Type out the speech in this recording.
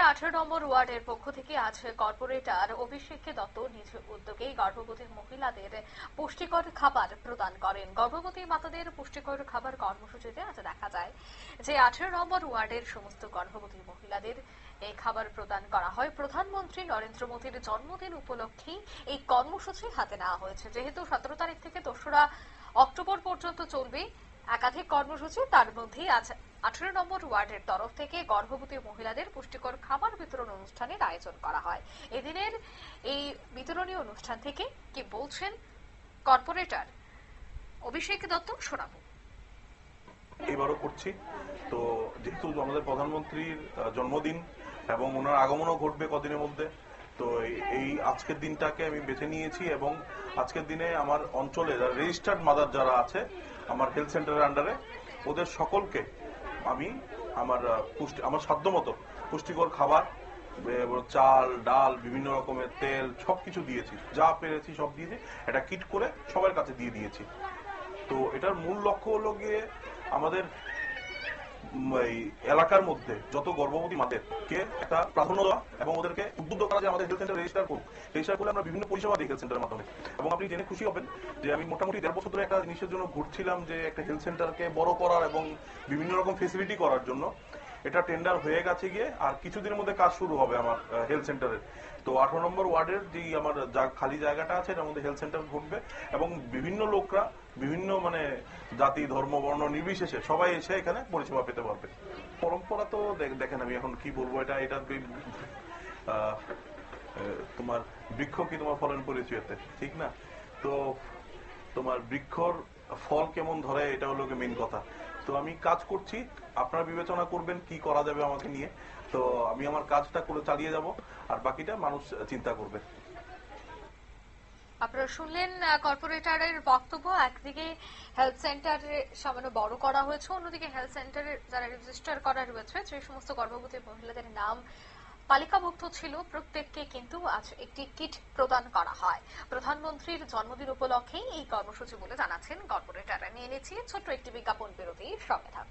কর্পোরেটরের আঠারো নম্বর ওয়ার্ডের পক্ষ থেকে আজ কর্পোরেটর অভিষেক দত্ত নিজ উদ্যোগেই গর্ভবতী মহিলাদের পুষ্টিকর খাবার প্রদান করেন। গর্ভবতী মাতাদের পুষ্টিকর খাবার কর্মসূচিতে আজ দেখা যায় যে আঠারো নম্বর ওয়ার্ডের সমস্ত গর্ভবতী মহিলাদের এই খাবার প্রদান করা হয়। প্রধানমন্ত্রী নরেন্দ্র মোদীর জন্মদিন উপলক্ষেই এই কর্মসূচি হাতে নেওয়া হয়েছে। যেহেতু সতেরো তারিখ থেকে দোসরা অক্টোবর পর্যন্ত চলবে একাধিক কর্মসূচি, তার মধ্যেই আজ আঠারো নম্বর ওয়ার্ডের তরফ থেকে গর্ভবতী মহিলাদের পুষ্টিকর খাবার বিতরণ অনুষ্ঠানের আয়োজন করা হয়। এদিনের এই বিতরণী অনুষ্ঠান থেকে কি বলছেন কর্পোরেটর অভিষেক দত্ত শোনাবো। এবারও করছি। তো যেহেতু আমাদের প্রধানমন্ত্রীর জন্মদিন এবং ওনার আগমনও ঘটবে কদিনের মধ্যে, তো এই- আজকের দিনটাকে আমি বেছে নিয়েছি এবং আজকের দিনে আমার অঞ্চলে রেজিস্টার্ড মাদার যারা আছে, আমার হেলথ সেন্টারের আন্ডারে ওদের সকলকে আমি আমার পুষ্টি, আমার সাধ্যমতো পুষ্টিকর খাবার চাল, ডাল, বিভিন্ন রকমের তেল সব কিছু দিয়েছি। যা পেরেছি সব দিয়েছি এটা কিট করে সবার কাছে দিয়ে দিয়েছি। তো এটার মূল লক্ষ্য হলো গিয়ে আমাদের এলাকার মধ্যে যত গর্ভবতী মাদেরকে একটা প্রাধান্য দেওয়া এবং ওদেরকে উদ্বুদ্ধ করা যে আমাদের হেলথ সেন্টার রেজিস্টার করুক রেজিস্টার করলে আমরা বিভিন্ন পরিষেবা দিই হেলথ সেন্টারের মাধ্যমে। এবং আপনি জেনে খুশি হবেন যে আমি মোটামুটি দেড় বছর ধরে একটা জিনিসের জন্য ঘুরছিলাম যে একটা হেলথ সেন্টারকে বড় করার এবং বিভিন্ন রকম ফেসিলিটি করার জন্য। এটা টেন্ডার হয়ে গেছে গিয়ে, আর কিছুদিনের মধ্যে কাজ শুরু হবে আমার হেলথ সেন্টারের তো আঠারো নম্বর ওয়ার্ডের যে আমার যা- খালি জায়গাটা আছে, এটার মধ্যে হেলথ সেন্টার ঘটবে এবং বিভিন্ন লোকরা, বিভিন্ন মানে জাতি, ধর্ম, বর্ণ নির্বিশেষে সবাই এসে এখানে পরিষেবা পেতে পারবে। পরম্পরা তো দেখেন আমি এখন কি বলব, এটা এটা তোমার বৃক্ষ কি তোমার ফলন পরিচয়তে ঠিক না? তো তোমার বৃক্ষর ফল কেমন ধরে, এটা হলো মেন কথা। তো আমি কাজ করছি। আপনারা বিবেচনা করবেন কি করা যাবে আমাকে নিয়ে। তো আমি আমার কাজটা করে চালিয়ে যাব, আর বাকিটা মানুষ চিন্তা করবে। আপনারা শুনলেন কর্পোরেটরের বক্তব্য। একদিকে হেলথ সেন্টারে সামান্য বড় করা হয়েছে, অন্যদিকে হেলথ সেন্টারে যারা রেজিস্টার করা রয়েছে, যে সমস্ত গর্ভবতী মহিলাদের নাম তালিকাভুক্ত ছিল, প্রত্যেককে কিন্তু আজ একটি কিট প্রদান করা হয়। প্রধানমন্ত্রীর জন্মদিন উপলক্ষেই এই কর্মসূচি বলে জানাচ্ছেন কর্পোরেটররা। নিয়ে নিচ্ছি ছোট্ট একটি বিজ্ঞাপন 告诉他。